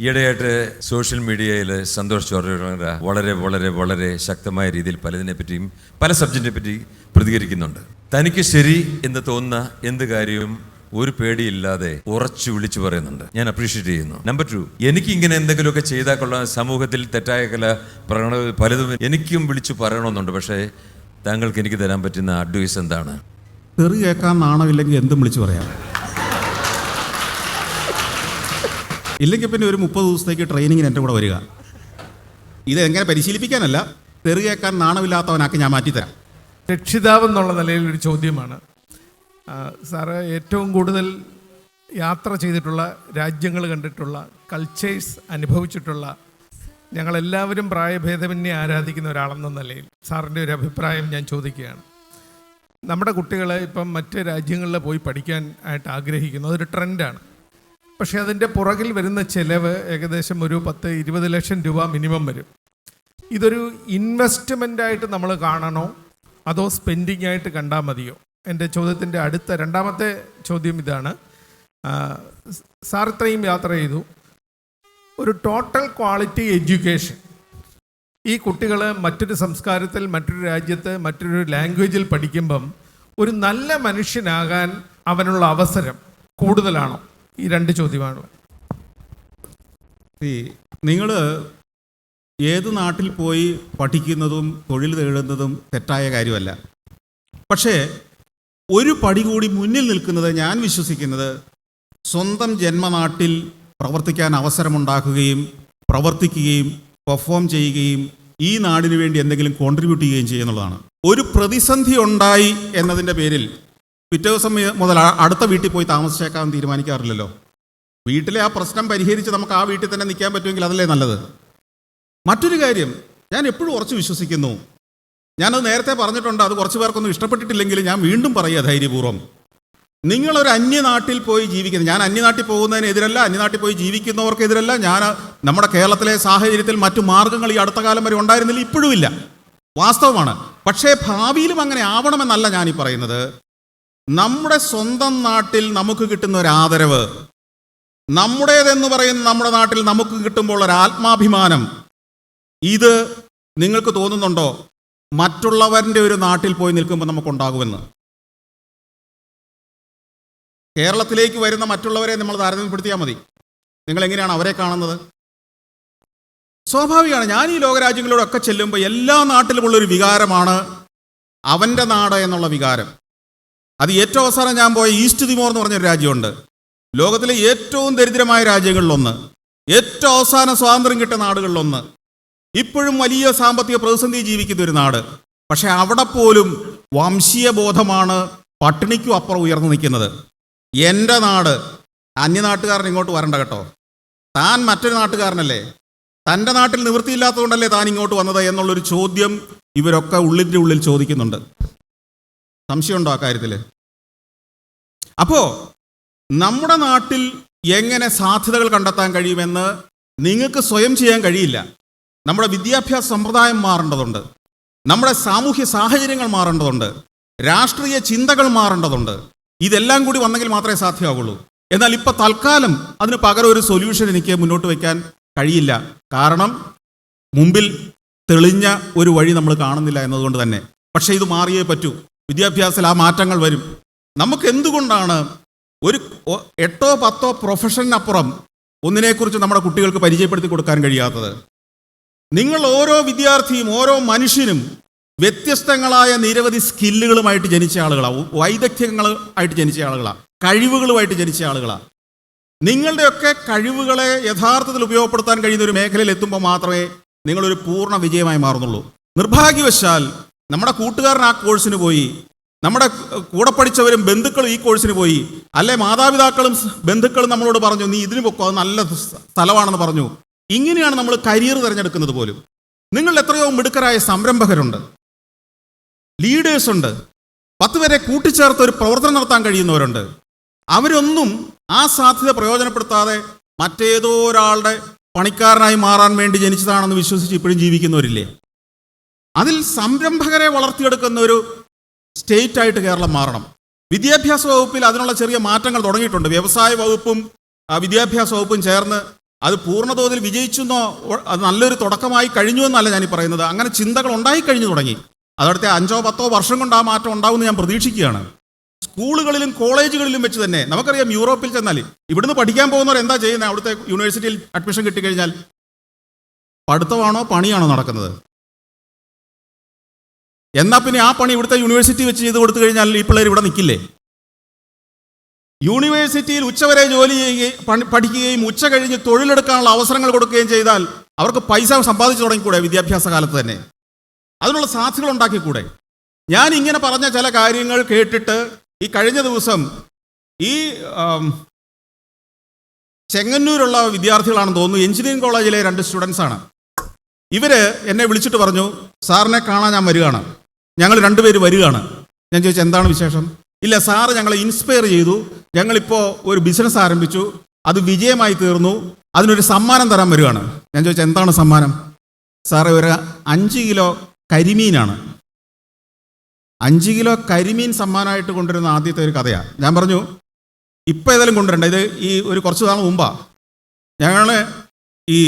ഈയിടെയായിട്ട് സോഷ്യൽ മീഡിയയിൽ സന്തോഷ് ചോറ വളരെ വളരെ വളരെ ശക്തമായ രീതിയിൽ പലതിനെ പറ്റിയും പല സബ്ജക്റ്റിനെ പറ്റി പ്രതികരിക്കുന്നുണ്ട്. തനിക്ക് ശരി എന്ന് തോന്നുന്ന എന്ത് കാര്യവും ഒരു പേടിയില്ലാതെ ഉറച്ചു വിളിച്ചു പറയുന്നുണ്ട്. ഞാൻ അപ്രീഷിയേറ്റ് ചെയ്യുന്നു. നമ്പർ ടു എനിക്ക് ഇങ്ങനെ എന്തെങ്കിലുമൊക്കെ ചെയ്താൽ കൊള്ളാം. സമൂഹത്തിൽ തെറ്റായ കല പ്രകടന പലതും എനിക്കും വിളിച്ചു പറയണമെന്നുണ്ട്. പക്ഷേ താങ്കൾക്ക് എനിക്ക് തരാൻ പറ്റുന്ന അഡ്വൈസ് എന്താണ്? തെറി കേൾക്കാൻ നാണമില്ലെങ്കിൽ എന്തും വിളിച്ചു പറയാം. ഇല്ലെങ്കിൽ പിന്നെ ഒരു മുപ്പത് ദിവസത്തേക്ക് ട്രെയിനിങ്ങിന് എന്റെ കൂടെ വരിക. ഇത് എങ്ങനെ പരിശീലിപ്പിക്കാനല്ല തെറി കേൾക്കാൻ നാണമില്ലാത്തവനാക്കി ഞാൻ മാറ്റിത്തരാം. രക്ഷിതാവ് എന്നുള്ള നിലയിൽ ഒരു ചോദ്യമാണ്. സാറ് ഏറ്റവും കൂടുതൽ യാത്ര ചെയ്തിട്ടുള്ള രാജ്യങ്ങൾ കണ്ടിട്ടുള്ള കൾച്ചേഴ്സ് അനുഭവിച്ചിട്ടുള്ള ഞങ്ങളെല്ലാവരും പ്രായഭേദമന്യെ ആരാധിക്കുന്ന ഒരാളെന്ന നിലയിൽ സാറിന്റെ ഒരു അഭിപ്രായം ഞാൻ ചോദിക്കുകയാണ്. നമ്മുടെ കുട്ടികളെ ഇപ്പം മറ്റ് രാജ്യങ്ങളിൽ പോയി പഠിക്കാൻ ആയിട്ട് ആഗ്രഹിക്കുന്നു. അതൊരു ട്രെൻഡാണ് പക്ഷേ അതിന്റെ പുറകിൽ വരുന്ന ചിലവ് ഏകദേശം ഒരു പത്ത് ഇരുപത് ലക്ഷം രൂപ മിനിമം വരും. ഇതൊരു ഇൻവെസ്റ്റ്മെന്റ് ആയിട്ട് നമ്മൾ കാണണോ? അതോ സ്പെൻഡിങ് ആയിട്ട് കണ്ടാൽ മതിയോ? എന്റെ ചോദ്യത്തിന്റെ അടുത്ത രണ്ടാമത്തെ ചോദ്യം ഇതാണ്. സാർ ഇത്രയും യാത്ര ചെയ്തു. ഒരു ടോട്ടൽ ക്വാളിറ്റി എഡ്യൂക്കേഷൻ. ഈ കുട്ടികൾ മറ്റൊരു സംസ്കാരത്തിൽ മറ്റൊരു രാജ്യത്ത് മറ്റൊരു ലാംഗ്വേജിൽ പഠിക്കുമ്പം ഒരു നല്ല മനുഷ്യനാകാൻ അവനുള്ള അവസരം കൂടുതലാണോ? ഈ രണ്ട് ചോദ്യമാണ്. ഈ നിങ്ങൾ ഏത് നാട്ടിൽ പോയി പഠിക്കുന്നതും തൊഴിൽ തേടുന്നതും തെറ്റായ കാര്യമല്ല. പക്ഷേ ഒരു പടി കൂടി മുന്നിൽ നിൽക്കുന്നത് ഞാൻ വിശ്വസിക്കുന്നത് സ്വന്തം ജന്മനാട്ടിൽ പ്രവർത്തിക്കാൻ അവസരമുണ്ടാക്കുകയും പ്രവർത്തിക്കുകയും പെർഫോം ചെയ്യുകയും ഈ നാടിന് വേണ്ടി എന്തെങ്കിലും കോൺട്രിബ്യൂട്ട് ചെയ്യുകയും ചെയ്യുന്നുള്ളതാണ്. ഒരു പ്രതിസന്ധി ഉണ്ടായി എന്നതിന്റെ പേരിൽ പിറ്റേ ദിവസം മുതൽ അടുത്ത വീട്ടിൽ പോയി താമസിച്ചേക്കാൻ തീരുമാനിക്കാറില്ലല്ലോ. വീട്ടിലെ ആ പ്രശ്നം പരിഹരിച്ച് നമുക്ക് ആ വീട്ടിൽ തന്നെ നിൽക്കാൻ പറ്റുമെങ്കിൽ അതല്ലേ നല്ലത്? മറ്റൊരു കാര്യം ഞാൻ എപ്പോഴും ഉറച്ചു വിശ്വസിക്കുന്നു. ഞാനത് നേരത്തെ പറഞ്ഞിട്ടുണ്ട് അത് കുറച്ച് പേർക്കൊന്നും ഇഷ്ടപ്പെട്ടിട്ടില്ലെങ്കിൽ ഞാൻ വീണ്ടും പറയുക ധൈര്യപൂർവം. നിങ്ങളൊരു അന്യനാട്ടിൽ പോയി ജീവിക്കുന്നത് ഞാൻ അന്യനാട്ടിൽ പോകുന്നതിനെതിരല്ല അന്യനാട്ടിൽ പോയി ജീവിക്കുന്നവർക്കെതിരല്ല ഞാൻ നമ്മുടെ കേരളത്തിലെ സാഹചര്യത്തിൽ മറ്റു മാർഗങ്ങൾ ഈ അടുത്ത കാലം വരെ ഉണ്ടായിരുന്നില്ല ഇപ്പോഴും ഇല്ല. വാസ്തവമാണ്. പക്ഷേ ഭാവിയിലും അങ്ങനെ ആവണമെന്നല്ല ഞാനീ പറയുന്നത്. നമ്മുടെ സ്വന്തം നാട്ടിൽ നമുക്ക് കിട്ടുന്ന ഒരു ആദരവ് നമ്മുടേതെന്ന് പറയുന്ന നമ്മുടെ നാട്ടിൽ നമുക്ക് കിട്ടുമ്പോൾ ഒരു ആത്മാഭിമാനം ഇത് നിങ്ങൾക്ക് തോന്നുന്നുണ്ടോ? മറ്റുള്ളവരുടെ ഒരു നാട്ടിൽ പോയി നിൽക്കുമ്പോൾ നമുക്കുണ്ടാകുമെന്ന്. കേരളത്തിലേക്ക് വരുന്ന മറ്റുള്ളവരെ നമ്മൾ താരതമ്യപ്പെടുത്തിയാൽ മതി. നിങ്ങൾ എങ്ങനെയാണ് അവരെ കാണുന്നത്? സ്വാഭാവികമാണ് ഞാൻ ഈ ലോകരാജ്യങ്ങളിലൂടെ ഒക്കെ ചെല്ലുമ്പോൾ എല്ലാ നാട്ടിലുമുള്ളൊരു വികാരമാണ് അവന്റെ നാട് എന്നുള്ള വികാരം. അത് ഏറ്റവും അവസാനം ഞാൻ പോയ ഈസ്റ്റ് തിമോർ എന്ന് പറഞ്ഞൊരു രാജ്യമുണ്ട്. ലോകത്തിലെ ഏറ്റവും ദരിദ്രമായ രാജ്യങ്ങളിലൊന്ന്. ഏറ്റവും അവസാനം സ്വാതന്ത്ര്യം കിട്ടിയ നാടുകളിലൊന്ന്. ഇപ്പോഴും വലിയ സാമ്പത്തിക പ്രതിസന്ധി ജീവിക്കുന്ന ഒരു നാട്. പക്ഷെ അവിടെ പോലും വംശീയ ബോധമാണ് പട്ടിണിക്കും അപ്പുറം ഉയർന്നു നിൽക്കുന്നത്. എന്റെ നാട് അന്യനാട്ടുകാരൻ ഇങ്ങോട്ട് വരണ്ട കേട്ടോ. താൻ മറ്റൊരു നാട്ടുകാരനല്ലേ? തന്റെ നാട്ടിൽ നിവൃത്തിയില്ലാത്തതുകൊണ്ടല്ലേ താൻ ഇങ്ങോട്ട് വന്നത് എന്നുള്ളൊരു ചോദ്യം ഇവരൊക്കെ ഉള്ളിന്റെ ഉള്ളിൽ ചോദിക്കുന്നുണ്ട്. സംശയമുണ്ടോ ആ കാര്യത്തിൽ അപ്പോ നമ്മുടെ നാട്ടിൽ എങ്ങനെ സാധ്യതകൾ കണ്ടെത്താൻ കഴിയുമെന്ന് നിങ്ങൾക്ക് സ്വയം ചെയ്യാൻ കഴിയില്ല. നമ്മുടെ വിദ്യാഭ്യാസ സമ്പ്രദായം മാറേണ്ടതുണ്ട്. നമ്മുടെ സാമൂഹ്യ സാഹചര്യങ്ങൾ മാറേണ്ടതുണ്ട്. രാഷ്ട്രീയ ചിന്തകൾ മാറേണ്ടതുണ്ട്. ഇതെല്ലാം കൂടി വന്നെങ്കിൽ മാത്രമേ സാധ്യമാകുള്ളൂ എന്നാൽ ഇപ്പോൾ തൽക്കാലം അതിന് പകരം ഒരു സൊല്യൂഷൻ എനിക്ക് മുന്നോട്ട് വയ്ക്കാൻ കഴിയില്ല. കാരണം മുമ്പിൽ തെളിഞ്ഞ ഒരു വഴി നമ്മൾ കാണുന്നില്ല എന്നതുകൊണ്ട് തന്നെ. പക്ഷേ ഇത് മാറിയേ പറ്റൂ. വിദ്യാഭ്യാസത്തിൽ ആ മാറ്റങ്ങൾ വരും. നമുക്ക് എന്തുകൊണ്ടാണ് ഒരു എട്ടോ പത്തോ പ്രൊഫഷനപ്പുറം ഒന്നിനെക്കുറിച്ച് നമ്മുടെ കുട്ടികൾക്ക് പരിചയപ്പെടുത്തി കൊടുക്കാൻ കഴിയാത്തത്? നിങ്ങൾ ഓരോ വിദ്യാർത്ഥിയും ഓരോ മനുഷ്യനും വ്യത്യസ്തങ്ങളായ നിരവധി സ്കില്ലുകളുമായിട്ട് ജനിച്ച ആളുകളാണ് വൈദഗ്ധ്യങ്ങൾ ആയിട്ട് ജനിച്ച ആളുകളാണ് കഴിവുകളുമായിട്ട് ജനിച്ച ആളുകളാണ് നിങ്ങളുടെയൊക്കെ കഴിവുകളെ യഥാർത്ഥത്തിൽ ഉപയോഗപ്പെടുത്താൻ കഴിയുന്ന ഒരു മേഖലയിൽ എത്തുമ്പോൾ മാത്രമേ നിങ്ങളൊരു പൂർണ വിജയമായി മാറുന്നുള്ളൂ. നിർഭാഗ്യവശാൽ നമ്മുടെ കൂട്ടുകാരൻ ആ കോഴ്സിന് പോയി നമ്മുടെ കൂടെ പഠിച്ചവരും ബന്ധുക്കളും ഈ കോഴ്സിന് പോയി. അല്ലെ മാതാപിതാക്കളും ബന്ധുക്കളും നമ്മളോട് പറഞ്ഞു നീ ഇതിന് പൊക്കോ അത് നല്ല സ്ഥലമാണെന്ന് പറഞ്ഞു. ഇങ്ങനെയാണ് നമ്മൾ കരിയർ തിരഞ്ഞെടുക്കുന്നത് പോലും. നിങ്ങൾ എത്രയോ മിടുക്കരായ സംരംഭകരുണ്ട്. ലീഡേഴ്സ് ഉണ്ട്. പത്ത് പേരെ കൂട്ടിച്ചേർത്ത് ഒരു പ്രവർത്തനം നടത്താൻ കഴിയുന്നവരുണ്ട്. അവരൊന്നും ആ സാധ്യത പ്രയോജനപ്പെടുത്താതെ മറ്റേതോ ഒരാളുടെ പണിക്കാരനായി മാറാൻ വേണ്ടി ജനിച്ചതാണെന്ന് വിശ്വസിച്ച് ഇപ്പോഴും ജീവിക്കുന്നവരില്ലേ? അതിൽ സംരംഭകരെ വളർത്തിയെടുക്കുന്ന ഒരു സ്റ്റേറ്റ് ആയിട്ട് കേരളം മാറണം. വിദ്യാഭ്യാസ വകുപ്പിൽ അതിനുള്ള ചെറിയ മാറ്റങ്ങൾ തുടങ്ങിയിട്ടുണ്ട്. വ്യവസായ വകുപ്പും വിദ്യാഭ്യാസ വകുപ്പും ചേർന്ന് അത് പൂർണതോതിൽ വിജയിച്ചെന്നോ അത് നല്ലൊരു തുടക്കമായി കഴിഞ്ഞു എന്നല്ല ഞാൻ പറയുന്നത്. അങ്ങനെ ചിന്തകൾ ഉണ്ടായി കഴിഞ്ഞു തുടങ്ങി. അതടുത്ത അഞ്ചോ പത്തോ വർഷം കൊണ്ട് ആ മാറ്റം ഉണ്ടാവുമെന്ന് ഞാൻ പ്രതീക്ഷിക്കുകയാണ്. സ്കൂളുകളിലും കോളേജുകളിലും വെച്ച് തന്നെ നമുക്കറിയാം യൂറോപ്പിൽ ചെന്നാൽ ഇവിടുന്ന് പഠിക്കാൻ പോകുന്നവർ എന്താ ചെയ്യുന്നത്? അവിടുത്തെ യൂണിവേഴ്സിറ്റിയിൽ അഡ്മിഷൻ കിട്ടിക്കഴിഞ്ഞാൽ പഠിത്തമാണോ പണിയാണോ നടക്കുന്നത്? എന്നാ പിന്നെ ആ പണി ഇവിടുത്തെ യൂണിവേഴ്സിറ്റി വെച്ച് ചെയ്ത് കൊടുത്തു കഴിഞ്ഞാൽ ഈ പിള്ളേർ ഇവിടെ നിൽക്കില്ലേ? യൂണിവേഴ്സിറ്റിയിൽ ഉച്ചവരെ ജോലി ചെയ്യുകയും പഠിക്കുകയും ഉച്ച കഴിഞ്ഞ് തൊഴിലെടുക്കാനുള്ള അവസരങ്ങൾ കൊടുക്കുകയും ചെയ്താൽ അവർക്ക് പൈസ സമ്പാദിച്ചു തുടങ്ങിക്കൂടെ വിദ്യാഭ്യാസ കാലത്ത് തന്നെ? അതിനുള്ള സാധ്യതകൾ ഉണ്ടാക്കിക്കൂടെ? ഞാൻ ഇങ്ങനെ പറഞ്ഞ ചില കാര്യങ്ങൾ കേട്ടിട്ട് ഈ കഴിഞ്ഞ ദിവസം ഈ ചെങ്ങന്നൂരുള്ള വിദ്യാർത്ഥികളാണെന്ന് തോന്നുന്നു. എഞ്ചിനീയറിംഗ് കോളേജിലെ രണ്ട് സ്റ്റുഡൻസാണ് ഇവർ എന്നെ വിളിച്ചിട്ട് പറഞ്ഞു സാറിനെ കാണാൻ ഞാൻ വരികയാണ്. ഞങ്ങൾ രണ്ടുപേര് വരികയാണ്. ഞാൻ ചോദിച്ചു എന്താണ് വിശേഷം? ഇല്ല സാറ് ഞങ്ങളെ ഇൻസ്പയർ ചെയ്തു. ഞങ്ങളിപ്പോൾ ഒരു ബിസിനസ് ആരംഭിച്ചു. അത് വിജയമായി തീർന്നു. അതിനൊരു സമ്മാനം തരാൻ വരികയാണ്. ഞാൻ ചോദിച്ചു എന്താണ് സമ്മാനം? സാറേ ഒരു അഞ്ച് കിലോ കരിമീനാണ്. അഞ്ച് കിലോ കരിമീൻ സമ്മാനമായിട്ട് കൊണ്ടുവരുന്ന ആദ്യത്തെ ഒരു കഥയാണ് ഞാൻ പറഞ്ഞു ഇപ്പം ഏതായാലും കൊണ്ടുവരണ്ട. ഇത് ഈ ഒരു കുറച്ച് നാൾ മുമ്പാ. ഞങ്ങൾ ഈ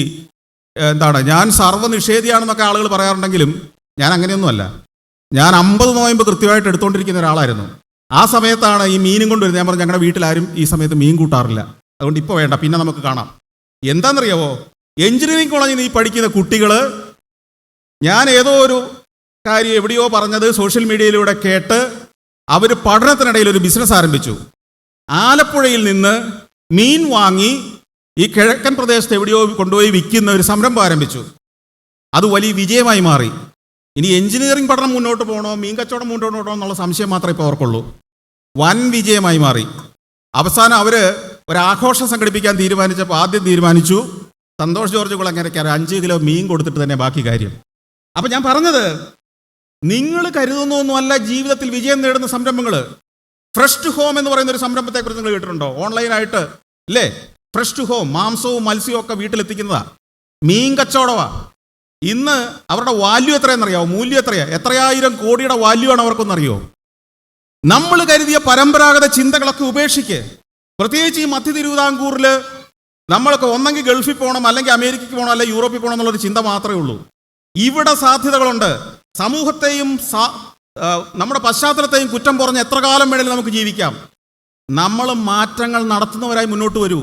എന്താണ് ഞാൻ സർവനിഷേധിയാണെന്നൊക്കെ ആളുകൾ പറയാറുണ്ടെങ്കിലും ഞാൻ അങ്ങനെയൊന്നുമല്ല. ഞാൻ അമ്പത് നോയമ്പ് കൃത്യമായിട്ട് എടുത്തുകൊണ്ടിരിക്കുന്ന ഒരാളായിരുന്നു. ആ സമയത്താണ് ഈ മീനും കൊണ്ടുവരുന്നത്. ഞാൻ പറഞ്ഞു ഞങ്ങളുടെ വീട്ടിലാരും ഈ സമയത്ത് മീൻ കൂട്ടാറില്ല. അതുകൊണ്ട് ഇപ്പോൾ വേണ്ട പിന്നെ നമുക്ക് കാണാം. എന്താണെന്നറിയാവോ എഞ്ചിനീയറിംഗ് കോളേജിൽ നിന്ന് ഈ പഠിക്കുന്ന കുട്ടികൾ ഞാൻ ഏതോ ഒരു കാര്യം എവിടെയോ പറഞ്ഞത് സോഷ്യൽ മീഡിയയിലൂടെ കേട്ട് അവർ പഠനത്തിനിടയിൽ ഒരു ബിസിനസ് ആരംഭിച്ചു. ആലപ്പുഴയിൽ നിന്ന് മീൻ വാങ്ങി ഈ കിഴക്കൻ പ്രദേശത്ത് എവിടെയോ കൊണ്ടുപോയി വിൽക്കുന്ന ഒരു സംരംഭം ആരംഭിച്ചു. അത് വലിയ വിജയമായി മാറി. ഇനി എഞ്ചിനീയറിംഗ് പഠനം മുന്നോട്ട് പോകണോ മീൻ കച്ചവടം മുന്നോട്ട് പോകണോ എന്നുള്ള സംശയം മാത്രമേ ഇപ്പോൾ അവർക്കുള്ളൂ. വൻ വിജയമായി മാറി. അവസാനം അവർ ഒരാഘോഷം സംഘടിപ്പിക്കാൻ തീരുമാനിച്ചപ്പോൾ ആദ്യം തീരുമാനിച്ചു സന്തോഷ് ജോർജ് കുളങ്ങരയ്ക്ക് അഞ്ച് കിലോ മീൻ കൊടുത്തിട്ട് തന്നെ ബാക്കി കാര്യം. അപ്പം ഞാൻ പറഞ്ഞത് നിങ്ങൾ കരുതുന്നൊന്നുമല്ല ജീവിതത്തിൽ വിജയം നേടുന്ന സംരംഭങ്ങൾ ഫ്രഷ് ടു ഹോം എന്ന് പറയുന്ന ഒരു സംരംഭത്തെക്കുറിച്ച് നിങ്ങൾ കേട്ടിട്ടുണ്ടോ? ഓൺലൈനായിട്ട് അല്ലേ? ഫ്രഷ് ടു ഹോം മാംസവും മത്സ്യവും ഒക്കെ വീട്ടിലെത്തിക്കുന്നതാ. മീൻ കച്ചവടമാ. ഇന്ന് അവരുടെ വാല്യൂ എത്രയെന്നറിയാമോ മൂല്യം എത്രയാ? എത്രയായിരം കോടിയുടെ വാല്യൂ ആണ് അവർക്കൊന്നറിയോ? നമ്മൾ കരുതിയ പരമ്പരാഗത ചിന്തകളൊക്കെ ഉപേക്ഷിക്ക്. പ്രത്യേകിച്ച് ഈ മധ്യ തിരുവിതാംകൂറിൽ നമ്മളൊക്കെ ഒന്നെങ്കിൽ ഗൾഫിൽ പോകണം അല്ലെങ്കിൽ അമേരിക്കയ്ക്ക് പോകണം അല്ലെങ്കിൽ യൂറോപ്പിൽ പോകണം എന്നുള്ളൊരു ചിന്ത മാത്രമേ ഉള്ളൂ. ഇവിടെ സാധ്യതകളുണ്ട്. സമൂഹത്തെയും നമ്മുടെ പശ്ചാത്തലത്തെയും കുറ്റം പറഞ്ഞ് എത്ര കാലം വേണേലും നമുക്ക് ജീവിക്കാം. നമ്മൾ മാറ്റങ്ങൾ നടത്തുന്നവരായി മുന്നോട്ട് വരൂ.